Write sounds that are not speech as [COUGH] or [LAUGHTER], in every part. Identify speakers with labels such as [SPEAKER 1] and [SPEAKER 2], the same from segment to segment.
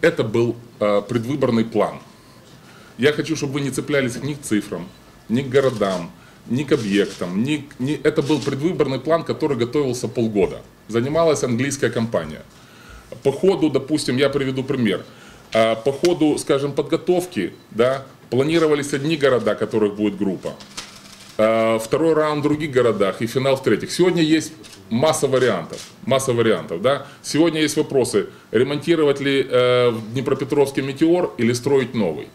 [SPEAKER 1] это был э, предвыборный план. Я хочу, чтобы вы не цеплялись ни к цифрам, ни к городам, ни к объектам. Ни, ни... Это был предвыборный план, который готовился полгода. Занималась английская компания. По ходу, допустим, я приведу пример. А, По ходу, скажем, подготовки, да, планировались одни города, которых будет группа. А, Второй раунд в других городах и финал в третьих. Сегодня есть масса вариантов. Масса вариантов, да. Сегодня есть вопросы, ремонтировать ли э, в метеор или строить новый.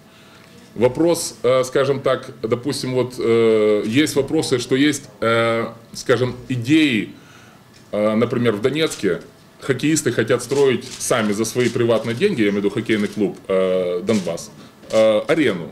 [SPEAKER 1] Вопрос, э, скажем так, допустим, вот э, есть вопросы, что есть, э, скажем, идеи, э, например, в Донецке хоккеисты хотят строить сами за свои приватные деньги, я имею в виду хоккейный клуб э, Донбасс, э, арену.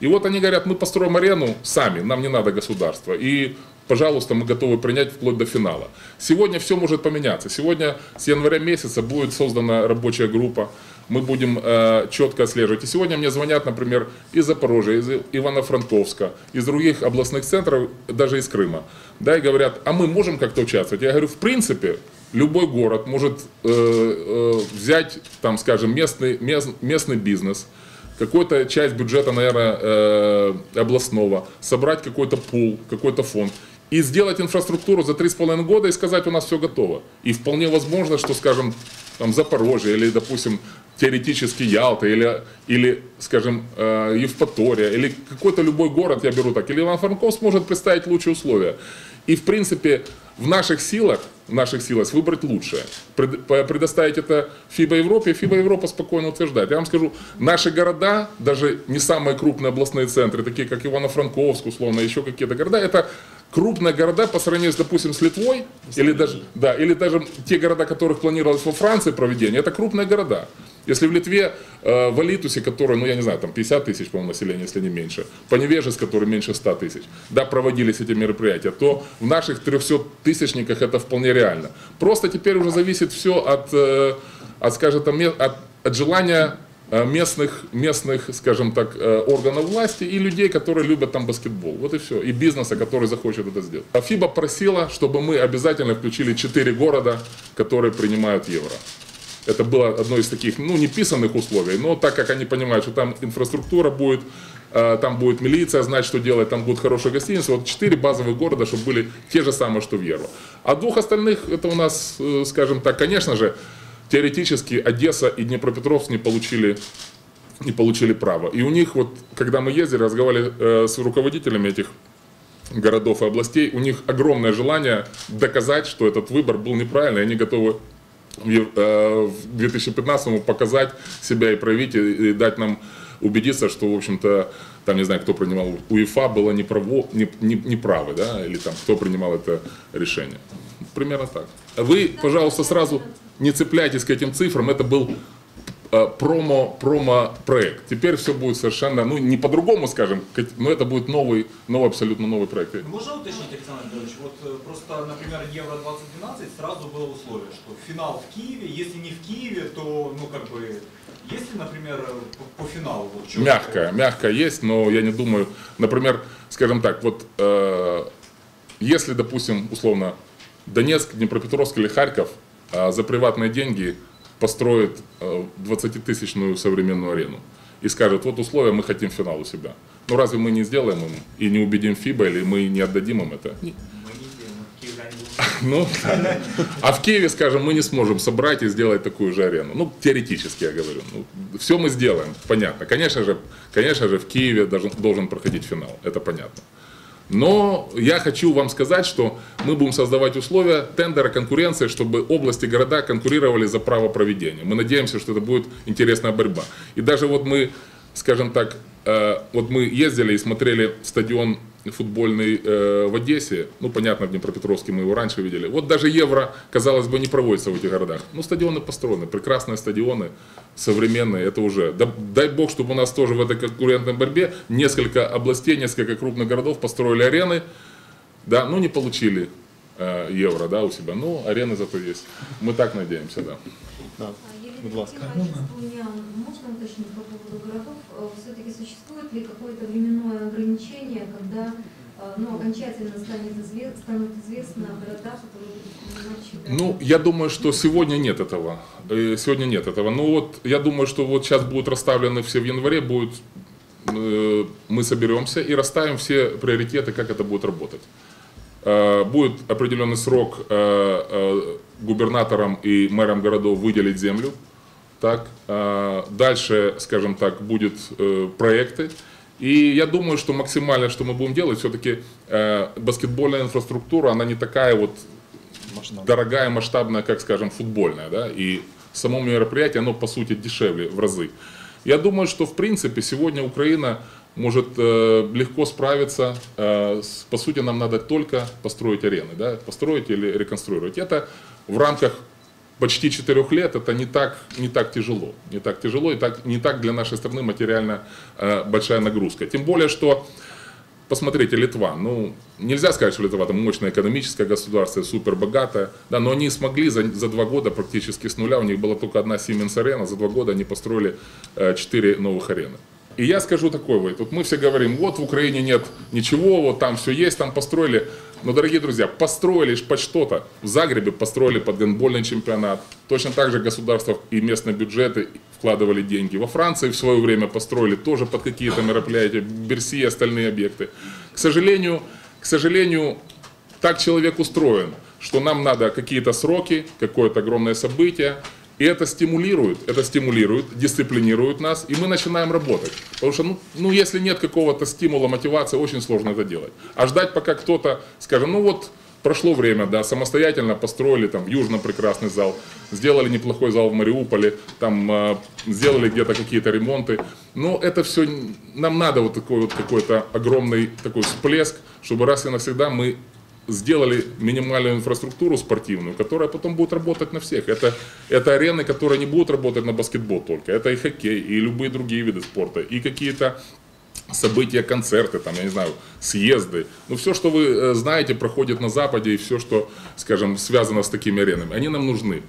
[SPEAKER 1] И вот они говорят, мы построим арену сами, нам не надо государства. И, пожалуйста, мы готовы принять вплоть до финала. Сегодня все может поменяться. Сегодня с января месяца будет создана рабочая группа. Мы будем э, четко отслеживать. И сегодня мне звонят, например, из Запорожья, из Ивано-Франковска, из других областных центров, даже из Крыма. Да, и говорят, а мы можем как-то участвовать? Я говорю, в принципе, любой город может э, э, взять, там, скажем, местный, мест- местный бизнес, какую-то часть бюджета, наверное, э, областного, собрать какой-то пул, какой-то фонд и сделать инфраструктуру за 3,5 года и сказать, у нас все готово. И вполне возможно, что, скажем, там Запорожье или, допустим, теоретически Ялта или, или скажем, э, Евпатория или какой-то любой город, я беру так, или Иван-Франковск может представить лучшие условия. И, в принципе, в наших силах, в наших силах выбрать лучшее. Предоставить это ФИБА Европе, ФИБА Европа спокойно утверждает. Я вам скажу, наши города, даже не самые крупные областные центры, такие как Ивано-Франковск, условно, еще какие-то города, это крупные города по сравнению, с, допустим, с Литвой, или даже, да, или даже те города, которых планировалось во Франции проведение, это крупные города. Если в Литве, э, в Алитусе, который, ну я не знаю, там 50 тысяч, по-моему, населения, если не меньше, Поневежес, который меньше 100 тысяч, да, проводились эти мероприятия, то в наших 300 тысячниках это вполне реально. Просто теперь уже зависит все от, э, от скажем, от, от желания местных, местных, скажем так, э, органов власти и людей, которые любят там баскетбол. Вот и все. И бизнеса, который захочет это сделать. А ФИБА просила, чтобы мы обязательно включили 4 города, которые принимают евро. Это было одно из таких, ну, неписанных условий, но так как они понимают, что там инфраструктура будет, э, там будет милиция знать, что делать, там будет хорошая гостиница, вот четыре базовых города, чтобы были те же самые, что в Евро. А двух остальных, это у нас, э, скажем так, конечно же, теоретически Одесса и Днепропетровск не получили не получили право. И у них вот, когда мы ездили, разговаривали э, с руководителями этих городов и областей, у них огромное желание доказать, что этот выбор был неправильный, они готовы в Ев- э, в 2015 показать себя и проявить, и дать нам убедиться, что, в общем-то, там, не знаю, кто принимал УЕФА, было неправо, не, не, неправы, да, или там, кто принимал это решение. Примерно так. Вы, пожалуйста, сразу не цепляйтесь к этим цифрам, это был э, промо, промо-проект. Теперь все будет совершенно, ну, не по-другому, скажем, но это будет новый, новый, абсолютно новый проект.
[SPEAKER 2] Можно уточнить, Александр Анатольевич, вот э, просто, например, Евро-2012 сразу было условие, что финал в Киеве, если не в Киеве, то, ну, как бы, есть ли, например, э, по, по финалу? Вот,
[SPEAKER 1] Мягкая, мягкая есть, но я не думаю, например, скажем так, вот э, если, допустим, условно, Донецк, Днепропетровск или Харьков э, за приватные деньги построит э, 20-тысячную современную арену и скажет, вот условия, мы хотим финал у себя. Ну разве мы не сделаем им и не убедим ФИБА, или мы не отдадим им это?
[SPEAKER 2] Мы не сделаем. [LAUGHS]
[SPEAKER 1] Ну, да. а в Киеве, скажем, мы не сможем собрать и сделать такую же арену. Ну, теоретически я говорю. Ну, все мы сделаем, понятно. Конечно же, конечно же, в Киеве должен, должен проходить финал, это понятно. Но я хочу вам сказать, что мы будем создавать условия тендера, конкуренции, чтобы области, города конкурировали за право проведения. Мы надеемся, что это будет интересная борьба. И даже вот мы, скажем так, э, вот мы ездили и смотрели стадион футбольный э, в Одессе, ну, понятно, в Днепропетровске мы его раньше видели. Вот даже Евро, казалось бы, не проводится в этих городах. Ну, стадионы построены, прекрасные стадионы, современные, это уже. Да- дай бог, чтобы у нас тоже в этой конкурентной борьбе несколько областей, несколько крупных городов построили арены, да, ну, не получили э, Евро, да, у себя, ну, арены зато есть. Мы так надеемся, да.
[SPEAKER 3] Будь ласка.
[SPEAKER 4] У меня можно уточнить по поводу городов? Все-таки существует ли какое-то временное ограничение, когда а, ну, окончательно станет изве- станут известны города, которые будут?
[SPEAKER 1] Ну, я думаю, что сегодня нет этого. Э, Сегодня нет этого. Ну вот, я думаю, что вот сейчас будут расставлены все в январе, будет, э, мы соберемся и расставим все приоритеты, как это будет работать. Э, Будет определенный срок э, э, губернаторам и мэрам городов выделить землю. Так, дальше, скажем так, будут проекты. И я думаю, что максимально, что мы будем делать, все-таки баскетбольная инфраструктура, она не такая вот дорогая, масштабная, как, скажем, футбольная, да, и само мероприятие, оно, по сути, дешевле в разы. Я думаю, что, в принципе, сегодня Украина может э, легко справиться. Э, с- по сути, нам надо только построить арены, да, построить или реконструировать. Это в рамках почти четырех лет, это не так, не так тяжело. Не так тяжело и так, не так для нашей страны материально э, большая нагрузка. Тем более, что Посмотрите, Литва. Ну, нельзя сказать, что Литва там мощное экономическое государство, супер богатое, да, но они смогли за, за два года практически с нуля, у них была только одна Siemens арена, за два года они построили э, четыре новых арены. И я скажу такое, вот, вот мы все говорим, вот в Украине нет ничего, вот там все есть, там построили. Но, дорогие друзья, построили под что-то. В Загребе построили под гандбольный чемпионат. Точно так же государство и местные бюджеты вкладывали деньги. Во Франции в свое время построили тоже под какие-то мероприятия, Берси и остальные объекты. К сожалению, к сожалению, так человек устроен, что нам надо какие-то сроки, какое-то огромное событие, и это стимулирует, это стимулирует, дисциплинирует нас, и мы начинаем работать. Потому что, ну, ну если нет какого-то стимула, мотивации, очень сложно это делать. А ждать, пока кто-то скажет, ну вот, прошло время, да, самостоятельно построили там в Южном прекрасный зал, сделали неплохой зал в Мариуполе, там э, сделали где-то какие-то ремонты. Но это все, нам надо вот такой вот какой-то огромный такой всплеск, чтобы раз и навсегда мы сделали минимальную инфраструктуру спортивную, которая потом будет работать на всех. Это, это арены, которые не будут работать на баскетбол только. Это и хоккей, и любые другие виды спорта, и какие-то события, концерты, там, я не знаю, съезды. Ну, все, что вы э, знаете, проходит на Западе, и все, что, скажем, связано с такими аренами, они нам нужны.